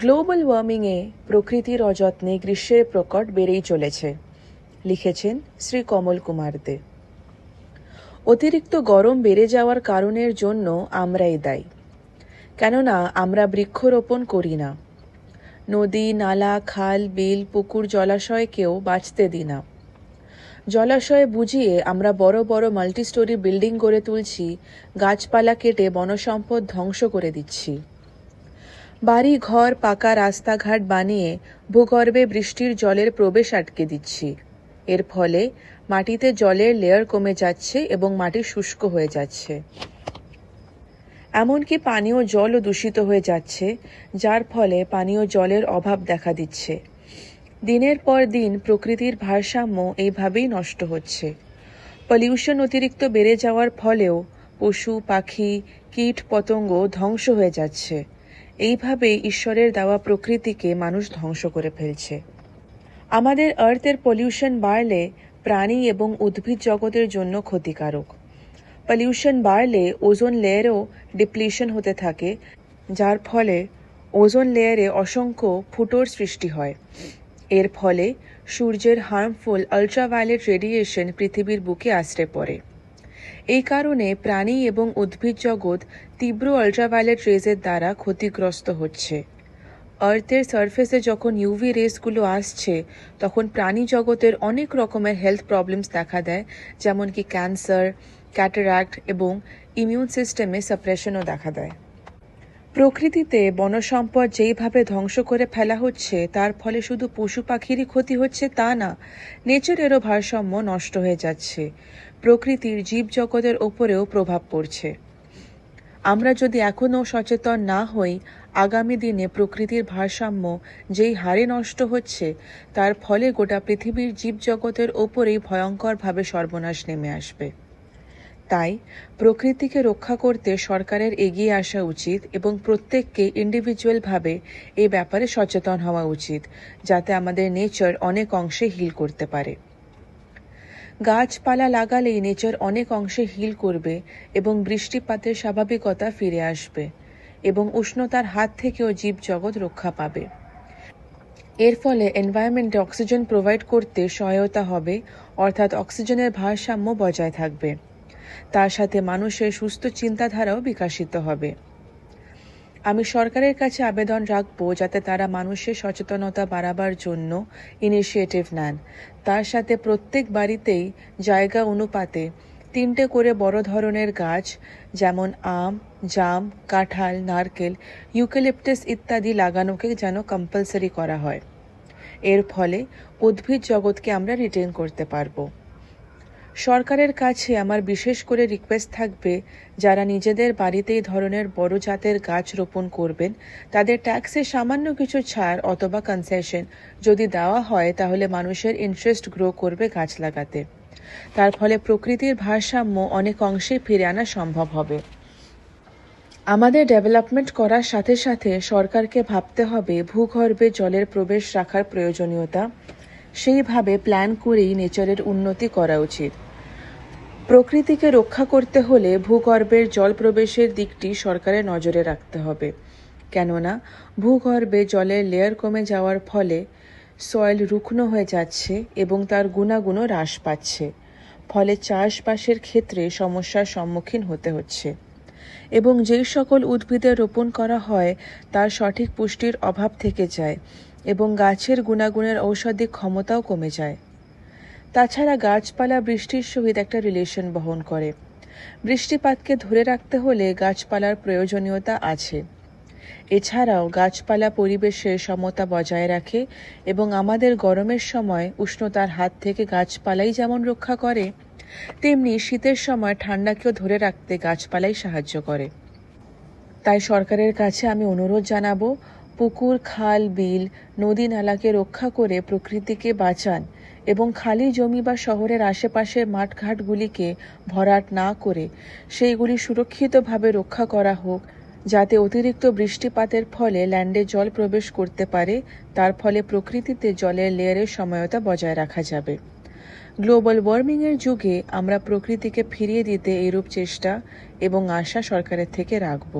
Global ওয়ার্মিংয়ে প্রকৃতির অযত্নে গ্রীষ্মের প্রকট বেড়েই চলেছে, লিখেছেন শ্রী কমল কুমার দে। অতিরিক্ত গরম বেড়ে যাওয়ার কারণের জন্য আমরাই দায়ী। কেননা আমরা বৃক্ষরোপণ করি না। নদী, নালা, খাল, বিল, পুকুর, জলাশয়কেও বাঁচতে দিই না। জলাশয় বুঝিয়ে আমরা বড় বড় মাল্টিস্টোরি বিল্ডিং গড়ে তুলছি, গাছপালা কেটে বনসম্পদ ধ্বংস করে দিচ্ছি। বাড়ি ঘর পাকা রাস্তাঘাট বানিয়ে ভূগর্ভে বৃষ্টির জলের প্রবেশ আটকে দিচ্ছি। এর ফলে মাটিতে জলের লেয়ার কমে যাচ্ছে এবং মাটি শুষ্ক হয়ে যাচ্ছে। এমনকি পানীয় জলও দূষিত হয়ে যাচ্ছে, যার ফলে পানীয় জলের অভাব দেখা দিচ্ছে। দিনের পর দিন প্রকৃতির ভারসাম্য এইভাবেই নষ্ট হচ্ছে। পলিউশন অতিরিক্ত বেড়ে যাওয়ার ফলেও পশু, পাখি কীট পতঙ্গ ধ্বংস হয়ে যাচ্ছে। এইভাবে ঈশ্বরের দেওয়া প্রকৃতিকে মানুষ ধ্বংস করে ফেলছে। আমাদের আর্থের পলিউশন বাড়লে প্রাণী এবং উদ্ভিদ জগতের জন্য ক্ষতিকারক। পলিউশন বাড়লে ওজোন লেয়ারেও ডিপ্লিশন হতে থাকে, যার ফলে ওজোন লেয়ারে অসংখ্য ফুটোর সৃষ্টি হয়। এর ফলে সূর্যের হার্মফুল আলট্রাভায়োলেট রেডিয়েশন পৃথিবীর বুকে আশ্রে পড়ে। এই কারণে প্রাণী এবং উদ্ভিদ জগৎ তীব্র আলট্রাভায়োলেট রেজের দ্বারা ক্ষতিগ্রস্ত হচ্ছে। আর্থের সারফেসে যখন ইউভি রেসগুলো আসছে, তখন প্রাণী জগতের অনেক রকমের হেলথ প্রবলেমস দেখা দেয় যেমন কি ক্যান্সার ক্যাটারাক্ট এবং ইমিউন সিস্টেমে সাপ্রেশনও দেখা দেয়। প্রকৃতিতে বনসম্পদ যেইভাবে ধ্বংস করে ফেলা হচ্ছে, তার ফলে শুধু পশু পাখিরই ক্ষতি হচ্ছে তা না নেচারেরও ভারসাম্য নষ্ট হয়ে যাচ্ছে। প্রকৃতির জীবজগতের ওপরেও প্রভাব পড়ছে। আমরা যদি এখনও সচেতন না হই, আগামী দিনে প্রকৃতির ভারসাম্য যেই হারে নষ্ট হচ্ছে, তার ফলে গোটা পৃথিবীর জীবজগতের ওপরেই ভয়ঙ্করভাবে সর্বনাশ নেমে আসবে। তাই প্রকৃতিকে রক্ষা করতে সরকারের এগিয়ে আসা উচিত এবং প্রত্যেককে ইন্ডিভিজুয়ালভাবে এই ব্যাপারে সচেতন হওয়া উচিত, যাতে আমাদের নেচার অনেক অংশে হিল করতে পারে। গাছপালা লাগালেই নেচার অনেক অংশে হিল করবে এবং বৃষ্টিপাতের স্বাভাবিকতা ফিরে আসবে এবং উষ্ণতার হাত থেকেও জীবজগৎ রক্ষা পাবে। এর ফলে এনভায়রনমেন্টে অক্সিজেন প্রোভাইড করতে সহায়তা হবে, অর্থাৎ অক্সিজেনের ভারসাম্য বজায় থাকবে। তার সাথে মানুষের সুস্থ চিন্তাধারাও বিকাশিত হবে। আমি সরকারের কাছে আবেদন রাখব যাতে তারা মানুষের সচেতনতা বাড়াবার জন্য ইনিশিয়েটিভ নেন। তার সাথে প্রত্যেক বাড়িতেই জায়গা অনুপাতে তিনটে করে বড় ধরনের গাছ, যেমন আম, জাম, কাঁঠাল, নারকেল, ইউক্যালিপটাস ইত্যাদি লাগানোকে যেন কম্পালসারি করা হয়। এর ফলে উদ্ভিদ জগৎকে আমরা রিটেন করতে পারব। সরকারের কাছে আমার বিশেষ করে রিকোয়েস্ট থাকবে, যারা নিজেদের বাড়িতে এই ধরনের বড় জাতের গাছ রোপণ করবেন, তাদের ট্যাক্সে সামান্য কিছু ছাড় অথবা কনসেশন যদি দেওয়া হয়, তাহলে মানুষের ইন্টারেস্ট গ্রো করবে গাছ লাগাতে। তার ফলে প্রকৃতির ভারসাম্য অনেক অংশে ফিরে আনা সম্ভব হবে। আমাদের ডেভেলপমেন্ট করার সাথে সাথে সরকারকে ভাবতে হবে, ভূগর্ভে জলের প্রবেশ রাখার প্রয়োজনীয়তা। সেইভাবে প্ল্যান করেই নেচারের উন্নতি করা উচিত। প্রকৃতিকে রক্ষা করতে হলে ভূগর্ভের জল প্রবেশের দিকটি সরকারের নজরে রাখতে হবে। কেননা, ভূগর্ভে জলের লেয়ার কমে যাওয়ার ফলে সয়েল রুগ্ন হয়ে যাচ্ছে এবং তার গুণাগুণও হ্রাস পাচ্ছে। ফলে চাষবাসের ক্ষেত্রে সমস্যার সম্মুখীন হতে হচ্ছে। এবং যেই সকল উদ্ভিদের রোপণ করা হয়, তার সঠিক পুষ্টির অভাব থেকে যায় এবং গাছের গুণাগুণের ঔষধিক ক্ষমতাও কমে যায়। তাছাড়া গাছপালা বৃষ্টির সহিত একটা রিলেশন বহন করে। বৃষ্টিপাতকে ধরে রাখতে হলে গাছপালার প্রয়োজনীয়তা আছে। এছাড়াও গাছপালা পরিবেশের সমতা বজায় রাখে এবং আমাদের গরমের সময় উষ্ণতার হাত থেকে গাছপালাই যেমন রক্ষা করে, তেমনি শীতের সময় ঠান্ডাকেও ধরে রাখতে গাছপালাই সাহায্য করে। তাই সরকারের কাছে আমি অনুরোধ জানাব পুকুর, খাল, বিল, নদী নালাকে রক্ষা করে প্রকৃতিকে বাঁচান এবং খালি জমি বা শহরের আশেপাশের মাঠঘাটগুলিকে ভরাট না করে সেইগুলি সুরক্ষিতভাবে রক্ষা করা হোক, যাতে অতিরিক্ত বৃষ্টিপাতের ফলে ল্যান্ডে জল প্রবেশ করতে পারে, তার ফলে প্রকৃতিতে জলের লেয়ারের সময়তা বজায় রাখা যাবে। গ্লোবাল ওয়ার্মিংয়ের যুগে আমরা প্রকৃতিকে ফিরিয়ে দিতে এরূপ চেষ্টা এবং আশা সরকারের থেকে রাখব।